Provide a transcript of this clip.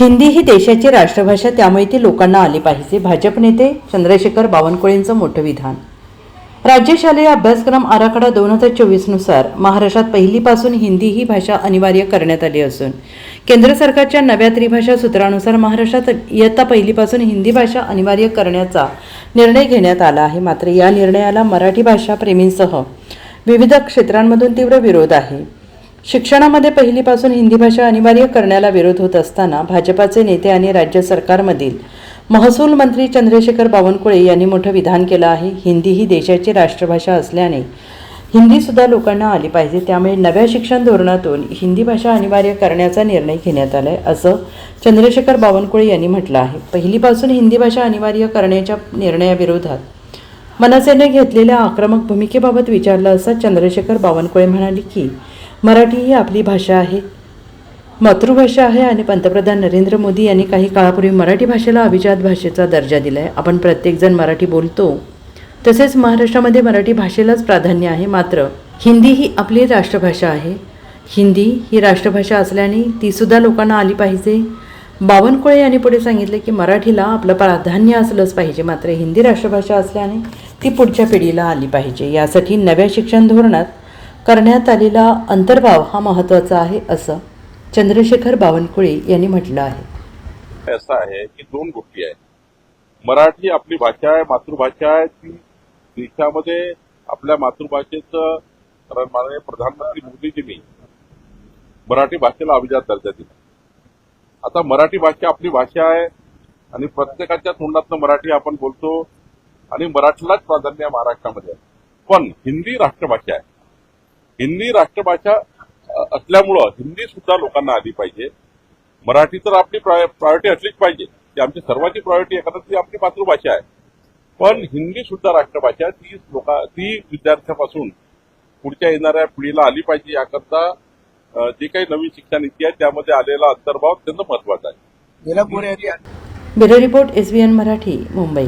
हिंदी ही देशाची राष्ट्रभाषा त्यामुळे ती लोकांना आली पाहिजे. भाजप नेते चंद्रशेखर बावनकुळेंचं मोठं विधान. राज्य शालेय अभ्यासक्रम आराखडा दोन हजार चोवीसनुसार महाराष्ट्रात पहिलीपासून हिंदी ही भाषा अनिवार्य करण्यात आली असून केंद्र सरकारच्या नव्या त्रिभाषा सूत्रानुसार महाराष्ट्रात इयत्ता पहिलीपासून हिंदी भाषा अनिवार्य करण्याचा निर्णय घेण्यात आला आहे. मात्र या निर्णयाला मराठी भाषा प्रेमींसह विविध क्षेत्रांमधून तीव्र विरोध आहे. शिक्षणामध्ये पहिलीपासून हिंदी भाषा अनिवार्य करण्याला विरोध होत असताना भाजपाचे नेते आणि राज्य सरकारमधील महसूल मंत्री चंद्रशेखर बावनकुळे यांनी मोठं विधान केलं आहे. हिंदी ही देशाची राष्ट्रभाषा असल्याने हिंदीसुद्धा लोकांना आली पाहिजे. त्यामुळे नव्या शिक्षण धोरणातून हिंदी भाषा अनिवार्य करण्याचा निर्णय घेण्यात आला आहे असं चंद्रशेखर बावनकुळे यांनी म्हटलं आहे. पहिलीपासून हिंदी भाषा अनिवार्य करण्याच्या निर्णयाविरोधात मनसेने घेतलेल्या आक्रमक भूमिकेबाबत विचारलं असता चंद्रशेखर बावनकुळे म्हणाले की मराठी ही आपली भाषा आहे. मातृभाषा आहे आणि पंतप्रधान नरेंद्र मोदी यांनी काही काळापूर्वी मराठी भाषेला अभिजात भाषेचा दर्जा दिला आहे आपण प्रत्येकजण मराठी बोलतो. तसेच महाराष्ट्रामध्ये मराठी भाषेलाच प्राधान्य आहे. मात्र हिंदी ही आपली राष्ट्रभाषा आहे. हिंदी ही राष्ट्रभाषा असल्याने तीसुद्धा लोकांना आली पाहिजे. बावनकुळे यांनी पुढे सांगितले की मराठीला आपलं प्राधान्य असलंच पाहिजे. मात्र हिंदी राष्ट्रभाषा असल्याने ती पुढच्या पिढीला आली पाहिजे. यासाठी नव्या शिक्षण धोरणात करण्यात आलेला अंतर्भाव हा महत्त्वाचा आहे असं चंद्रशेखर बावनकुळे यांनी म्हटलं आहे. असं आहे की दोन गोष्टी आहेत. मराठी आपली भाषा आहे मातृभाषा आहे ती देशामध्ये आपल्या मातृभाषेचं माननीय प्रधानमंत्री मोदीजींनी मराठी भाषेला अभिजात दर्जा दिला. आता मराठी भाषा आपली भाषा आहे आणि प्रत्येकाच्या तोंडातनं मराठी आपण बोलतो. आणि मराठीलाच प्राधान्य आहे महाराष्ट्रामध्ये. पण हिंदी राष्ट्रभाषा आहे. हिंदी राष्ट्रभाषा असल्यामुळं हिंदी सुद्धा लोकांना आली पाहिजे. मराठी तर आपली प्रायोरिटी असलीच पाहिजे. ती आमची सर्वांची प्रायोरिटी आहे कारण ती आपली मातृभाषा आहे. पण हिंदी सुद्धा राष्ट्रभाषा आहे. ती लोका ती विद्यार्थ्यापासून पुढच्या येणाऱ्या पिढीला आली पाहिजे याकरता जी काही नवीन शिक्षण नीती आहे त्यामध्ये आलेला अंतर्भाव अत्यंत महत्त्वाचा आहे. Bureau report S B N Marathi Mumbai.